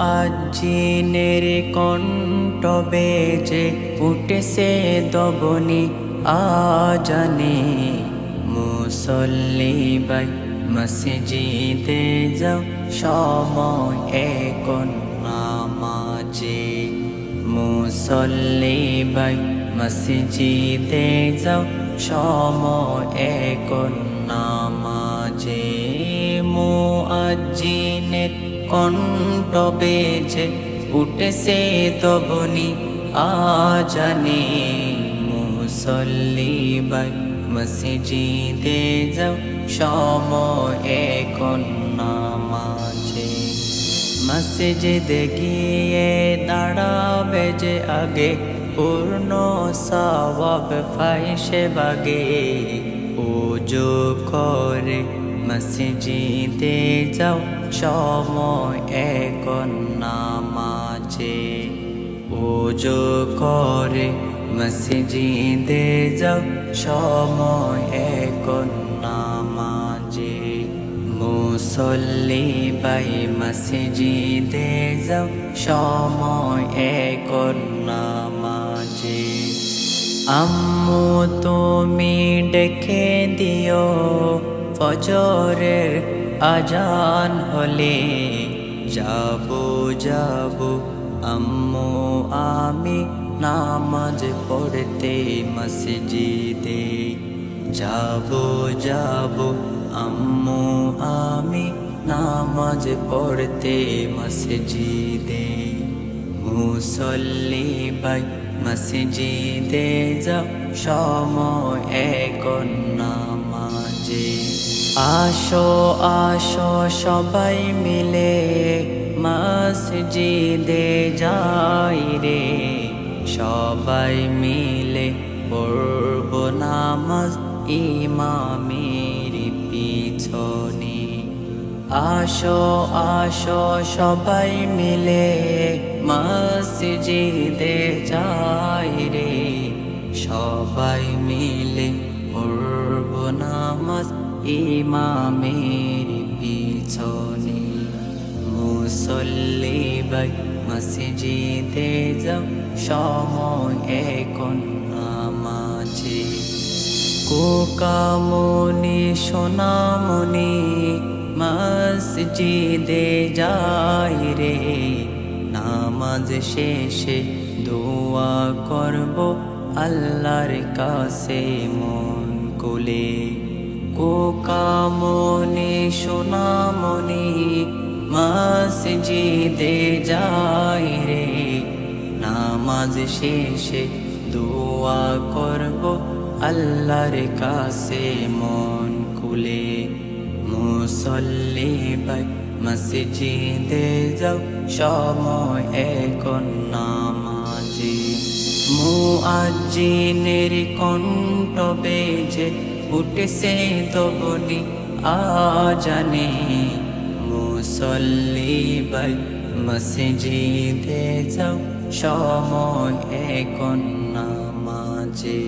মুআজ্জিনের কণ্ঠ বেজে উঠেছে দবনি আজানে। মুসল্লি বাই মসজিদে যাও, সময় এখন নামাজে। মুসল্লি বাই মসজিদে যাও, সময় এখন নামাজে। মুআজ্জিনের কণ্ঠ বেজে উঠেছে তবনি, আজানে মুসল্লি বাই মসজিদে যাও সময় এখন নামাজে মসজিদে দাঁড়াবে যে আগে, পূর্ণ সওয়াব ফাইসে বাগে। ওজো করে মসজিদে যাও সময় এখন নামাজে ওজো করে মসজিদে যাও সময় এখন নামাজে মুসল্লি বাই মসজিদে যাও সময় এখন নামাজে আম্মু, তুমি ডেকে দিও ফজরের আজান হলে। যাব যাব, আম্মু, আমি নামাজ পড়তে মসজিদে। যাব যাব, আম্মু, আমি নামাজ পড়তে মসজিদে। মুসল্লি বাই মসজিদে যাও, সময় এখন নামাজে। আসো আসো, সবাই মিলে মসজিদে যাই রে। সবাই মিলে পড়ব নামাজ ইমামের পিছনে। আসো আসো, সবাই মিলে মসজিদে রে সবাই মিলে পড়ব নামাজ ইমামের পিছনে। মুসল্লি বাই মসজিদে যাও, সময় এখন নামাজে। কোকামনি সোনামনি মসজিদে যাই রে। নামাজ শেষে দোয়া করব আল্লাহর কাছে মন কোলে কোকামনি সোনামনি মসজিদে যাই রে। নামাজ শেষে দোয়া করব আল্লাহর কাছে মন খুলে। মুসল্লি বাই মসজিদে যাও, সময় এখন নামাজে মুআজ্জিনের কণ্ঠ বেজে উঠেছে দবনি আজানে। মুসল্লি বাই মসজিদে যাও সময় এখন নামাজে